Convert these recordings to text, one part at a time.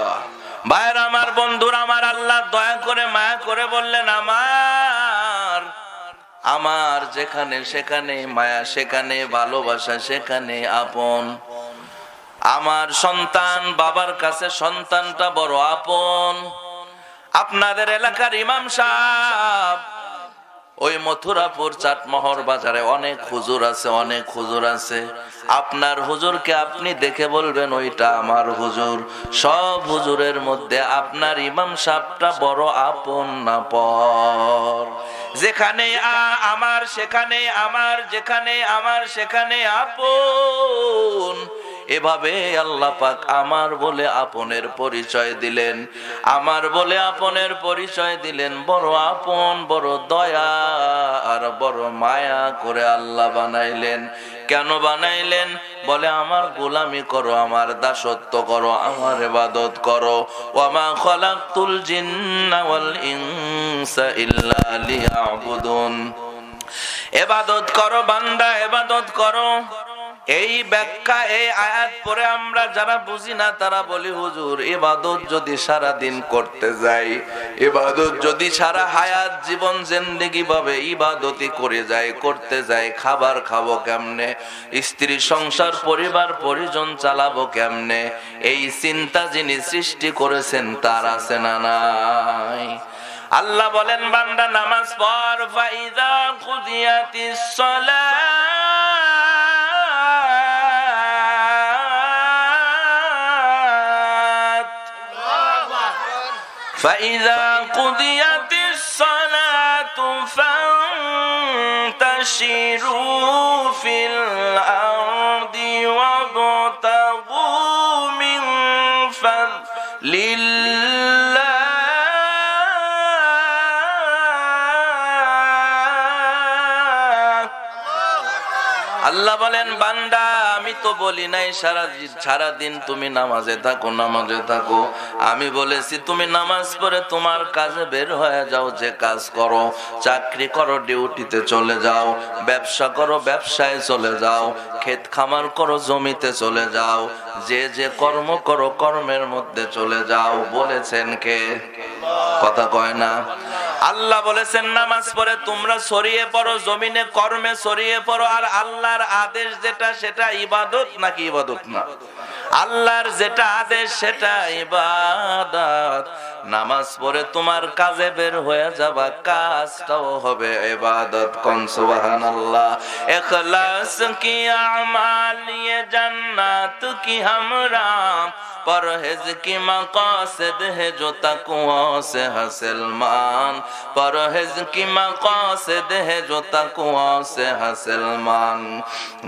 আল্লাহ আমার বন্ধুর আমার আল্লাহ দয়া করে মায়া করে বললেন, আমার আমার যেখানে সেখানে, মায়া সেখানে, ভালোবাসা সেখানে আপন। আমার সন্তান, বাবার কাছে সন্তানটা বড় আপন। আপনাদের এলাকার ইমাম সাহেব ওই মথুরাপুর চাটমহর বাজারে অনেক হুজুর আছে, অনেক হুজুর আছে। আপনার হুজুরকে আপনি দেখে বলবেন, ওইটা আমার হুজুর। সব হুজুরের মধ্যে আপনার ইমাম সাহেবটা বড় আপন না পর। যেখানে আমার, সেখানে আমার, যেখানে আমার, সেখানে আপন। এভাবে আল্লাহ পাক আমার বলে আপনের পরিচয় দিলেন। আমার বলে আপনের পরিচয় দিলেন। বড় আপন, বড় দয়া আর বড় মায়া করে আল্লাহ বানাইলেন। কেন বানাইলেন? বলে, আমার গোলামি করো, আমার দাসত্ব করো, আমার ইবাদত করো। ওয়ামা খালাকতুল জিন্না ওয়াল ইনসা ইল্লা লিয়াবুদুন। এবাদত করো বান্দা এবাদত করো। এই ব্যাখ্যা, এই আয়াত পরে আমরা যারা বুঝি না, তারা বলি, হুজুর, ইবাদত যদি সারা দিন করতে যাই এবাদত যদি সারা হায়াত জীবন জিন্দেগি ভাবে ইবাদতি করে যায় করতে যায় খাবার খাব কেমনে? স্ত্রী সংসার, পরিবার, পরিজন চালাবো কেমনে? এই চিন্তা যিনি সৃষ্টি করেছেন, তার আছে না নাই? আল্লাহ বলেন, বান্দা, নামাজ পড়, ফাইদা কুদিয়াতিস সালাত। فإذا قضيت الصلاة فانتشروا في الأرض. আল্লাহ বলেন, বান্দা, আমি তো বলি নাই সারা সারা দিন তুমি নামাজে থাকো নামাজে থাকো। আমি বলেছি, তুমি নামাজ পড়ে তোমার কাজে বের হয়ে যাও, যে কাজ করো, চাকরি করো, ডিউটিতে চলে যাও, ব্যবসা করো, ব্যবসায় চলে যাও, ক্ষেত খামার করো, জমিতে চলে যাও, যে যে কর্ম করো, কর্মের মধ্যে চলে যাও, বলেছেন কে? কথা কয় না? আল্লাহ বলেছেন, নামাজ পরে তোমরা সরিয়ে পড়ো, জমিনে কর্মে সরিয়ে পড়ো, আর আল্লাহর আদেশ যেটা সেটা ইবাদত নাকি ইবাদত না? আল্লাহর যেটা আদেশ সেটা ইবাদত। নামাজ পড়ে তোমার কাজে বের হয়ে যাবা, কাজটাও হবে এবাদত ইবাদত কোন, সুবহানাল্লাহ। ইখলাস কি আমাল ইয়ে জান্নাত কি হামরা পরহেজ কি মাকাসিদ, হে জো তাকওয়া সে হাসিল মান। পরহেজ কি মাকাসিদ, হে জো তাকওয়া সে হাসিল মান।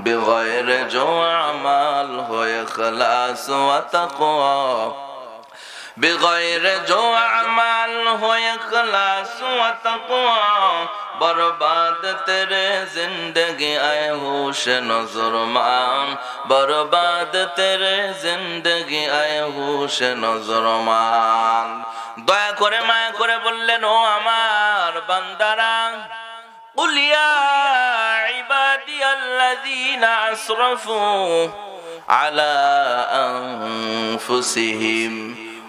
বিগয়র জো আমাল, হো ইখলাস ওয়া তাকওয়া। বেগর জো আমাল হয়ে খলাস বরবাদ তে জিন্দগি আয় হুশ নজর মান বরবাদ তে জিন্দগি আয় হুশ নজর দয়া করে মায়া করে বললেন ও আমার বান্দারা উলিয়া ইবাদি আল্লাযীনা আশরাফু আলা আনফুসিহিম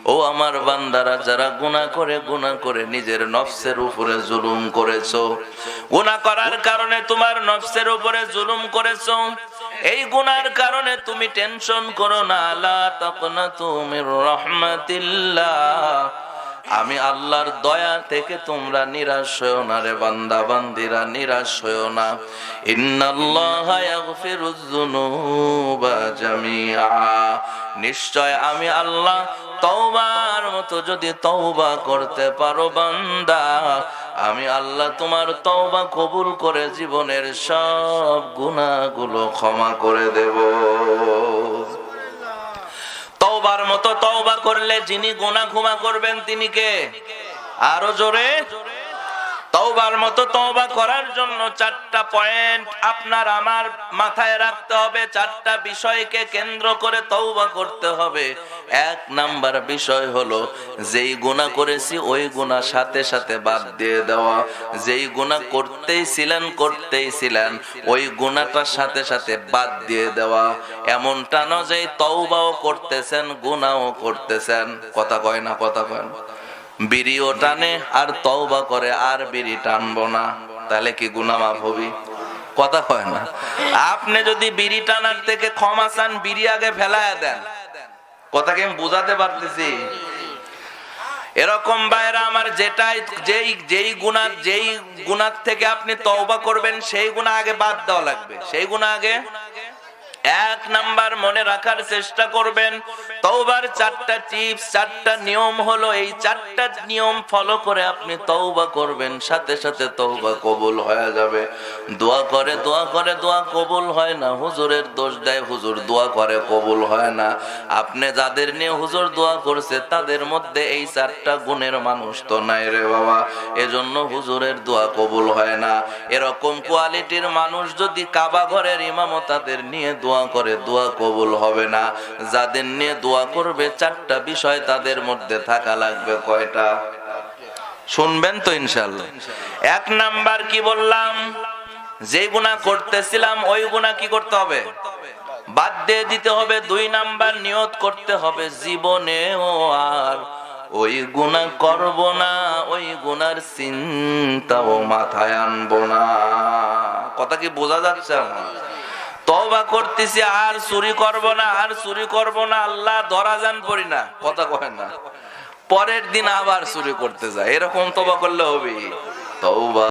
ও আমার বান্দারা, যারা গুণা করে গুণা করে নিজের নফসের উপরে জুলুম করেছ। গুনা করার কারণে তোমার নফসের উপরে জুলুম করেছ। এই গুনার কারণে তুমি টেনশন করো না। আল্লাহ তখন তুমি রহমাতিল্লাহ। আমি আল্লাহর দয়া থেকে তোমরা নিরাশ হয়েও না রে বান্দা, বান্দিরা, নিরাশ হয়েও না। নিশ্চয় আমি আল্লাহ তওবার মতো যদি তওবা করতে পারো বান্দা, আমি আল্লাহ তোমার তওবা কবুল করে জীবনের সব গুনাহগুলো ক্ষমা করে দেব। তওবার মতো তওবা করলে যিনি গোনা ক্ষমা করবেন তিনি কে? আরও জোরে। তওবার মতো তওবা করার জন্য চারটা পয়েন্ট আপনার আমার মাথায় রাখতে হবে, চারটা বিষয়কে কেন্দ্র করে তওবা করতে হবে। এক নাম্বার বিষয় হলো, যেই গুণা করেছি, ওই গুণা সাথে সাথে বাদ দিয়ে দেওয়া। যেই গুণা করতেই ছিলেন করতেই ছিলেন, ওই গুণাটার সাথে সাথে বাদ দিয়ে দেওয়া। এমনটা না যে তওবাও করতেছেন গুণাও করতেছেন। কথা কয় না, কথা কয় না। বিড়িও টানে আর তওবা করে, আর বিড়ি টানবো না। তাহলে কি গুণা মাফ হবি? কথা কয় না। আপনি যদি বিড়ি টানার থেকে ক্ষমা চান, বিড়ি আগে ফেলায় দেন। কথা কি আমি বোঝাতে পারতেছি। এরকম বাইরা আমার যেটাই, যেই যেই গুণার যেই গুণার থেকে আপনি তওবা করবেন, সেই গুণা আগে বাদ দেওয়া লাগবে। সেই গুণা আগে এক নাম্বার মনে রাখার চেষ্টা করবেন। তওবার চারটা টিপস চারটা নিয়ম হলো এই চারটা নিয়ম ফলো করে আপনি তৌবা করবেন, সাথে সাথে তৌবা কবুল হয়ে যাবে। দোয়া করে দোয়া করে, দোয়া কবুল হয় না। হুজুরের দোষ দেয়, হুজুর দোয়া করে, কবুল হয় না। আপনি যাদের নিয়ে হুজুর দোয়া করছে, তাদের মধ্যে এই চারটা গুণের মানুষ তো নাই রে বাবা। এজন্য হুজুরের দোয়া কবুল হয় না। এরকম কোয়ালিটির মানুষ যদি কাবা ঘরের ইমামতাদের নিয়ে দোয়া করে, দোয়া কবুল হবে না। যাদের নিয়ে দোয়া করবে, চারটা বিষয় তাদের মধ্যে থাকা লাগবে কয়টা? শুনবেন তো ইনশাল্লাহ এক নাম্বার কি বললাম? যে গুণা করতেছিলাম, ওই গুণা কি করতে হবে? বাদ দিয়ে দিতে হবে। দুই নাম্বার নিয়ত করতে হবে জীবনেও আর। ওই গুণা করব না, ওই গুনার চিন্তাও মাথায় আনব না। কথা কি বোঝা যাচ্ছে আমার? তবা করতেছি, আর চুরি করব না, আর চুরি করব না, আল্লাহ ধরা যান পড়ি না। কথা কহেন না। পরের দিন আবার চুরি করতে যায়। এরকম তবা করলে হবে। তওবা